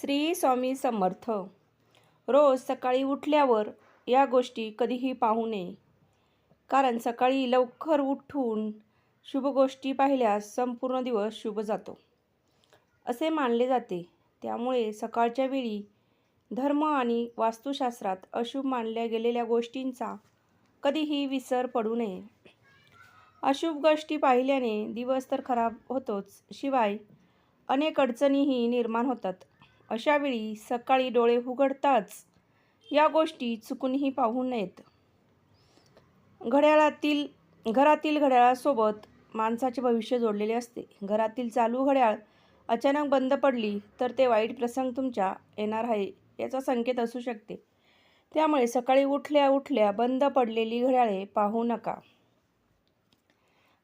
श्री स्वामी समर्थ. रोज सकाळी उठल्यावर या गोष्टी कधीही पाहू नये. कारण सकाळी लवकर उठून शुभ गोष्टी पाहिल्यास संपूर्ण दिवस शुभ जातो. असे मानले जाते. त्यामुळे सकाळच्या वेळी धर्म आणि वास्तुशास्त्रात अशुभ मानल्या गेलेल्या गोष्टींचा कधीही विसर पडू नये. अशुभ गोष्टी पाहिल्याने दिवस तर खराब होतोच. शिवाय अनेक अडचणीही निर्माण होतात. अशावेळी सकाळी डोळे उघडताच या गोष्टी चुकूनही पाहू नयेत. घड्याळातील घरातील घड्याळासोबत माणसाचे भविष्य जोडलेले असते. घरातील चालू घड्याळ अचानक बंद पडली तर ते वाईट प्रसंग तुमच्या येणार आहे याचा संकेत असू शकते. त्यामुळे सकाळी उठल्या उठल्या बंद पडलेली घड्याळे पाहू नका.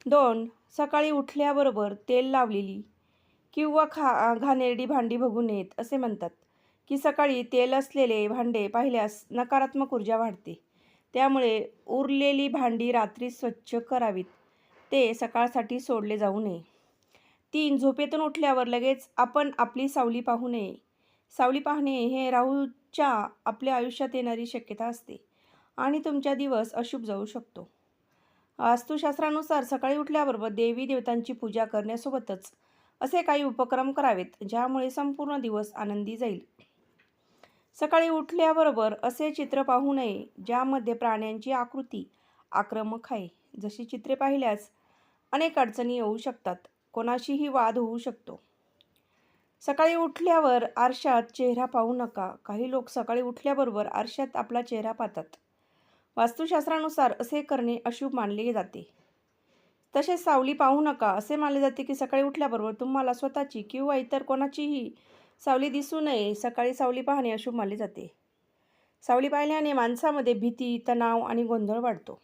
दोन सकाळी उठल्याबरोबर तेल लावलेली किंवा खा घाणेरडी भांडी बघू नयेत असे म्हणतात. की सकाळी तेल असलेले भांडे पाहिल्यास नकारात्मक ऊर्जा वाढते. त्यामुळे उरलेली भांडी रात्री स्वच्छ करावीत. ते सकाळसाठी सोडले जाऊ नये. तीन झोपेतून उठल्यावर लगेच आपण आपली सावली पाहू नये. सावली पाहणे हे राहूच्या आपल्या आयुष्यात येणारी शक्यता असते आणि तुमचा दिवस अशुभ जाऊ शकतो. वास्तुशास्त्रानुसार सकाळी उठल्याबरोबर देवी देवतांची पूजा करण्यासोबतच असे काही उपक्रम करावेत ज्यामुळे संपूर्ण दिवस आनंदी जाईल. सकाळी उठल्याबरोबर असे चित्र पाहू नये ज्यामध्ये प्राण्यांची आकृती आक्रमक आहे. जशी चित्रे पाहिल्यास अनेक अडचणी येऊ शकतात. कोणाशीही वाद होऊ शकतो. सकाळी उठल्यावर आरशात चेहरा पाहू नका. काही लोक सकाळी उठल्याबरोबर आरशात आपला चेहरा पाहतात. वास्तुशास्त्रानुसार असे करणे अशुभ मानले जाते. तसेच सावली पाहू नका असे मानले जाते की सकाळी उठल्याबरोबर तुम्हाला स्वतःची किंवा इतर कोणाचीही सावली दिसू नये. सकाळी सावली पाहणे अशुभ मानले जाते. सावली पाहिल्याने माणसामध्ये भीती तणाव आणि गोंधळ वाढतो.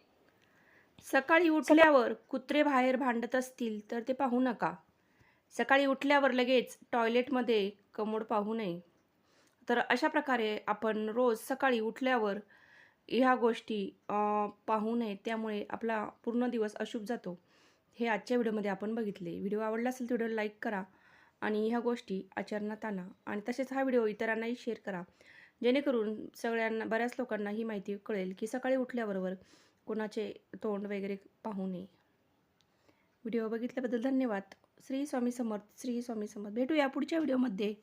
सकाळी उठल्यावर कुत्रे बाहेर भांडत असतील तर ते पाहू नका. सकाळी उठल्यावर लगेच टॉयलेटमध्ये कमोड पाहू नये. तर अशा प्रकारे आपण रोज सकाळी उठल्यावर ह्या गोष्टी पाहू नये. त्यामुळे आपला पूर्ण दिवस अशुभ जातो. हे आजच्या व्हिडिओमध्ये आपण बघितले. व्हिडिओ आवडला असेल तर व्हिडिओ लाईक करा आणि ह्या गोष्टी आचरणात आणा आणि तसेच हा व्हिडिओ इतरांनाही शेअर करा. जेणेकरून सगळ्यांना बऱ्याच लोकांना ही माहिती कळेल की सकाळी उठल्याबरोबर कोणाचे तोंड वगैरे पाहू नये. व्हिडिओ बघितल्याबद्दल धन्यवाद. श्री स्वामी समर्थ श्री स्वामी समर्थ. भेटूया पुढच्या व्हिडिओमध्ये.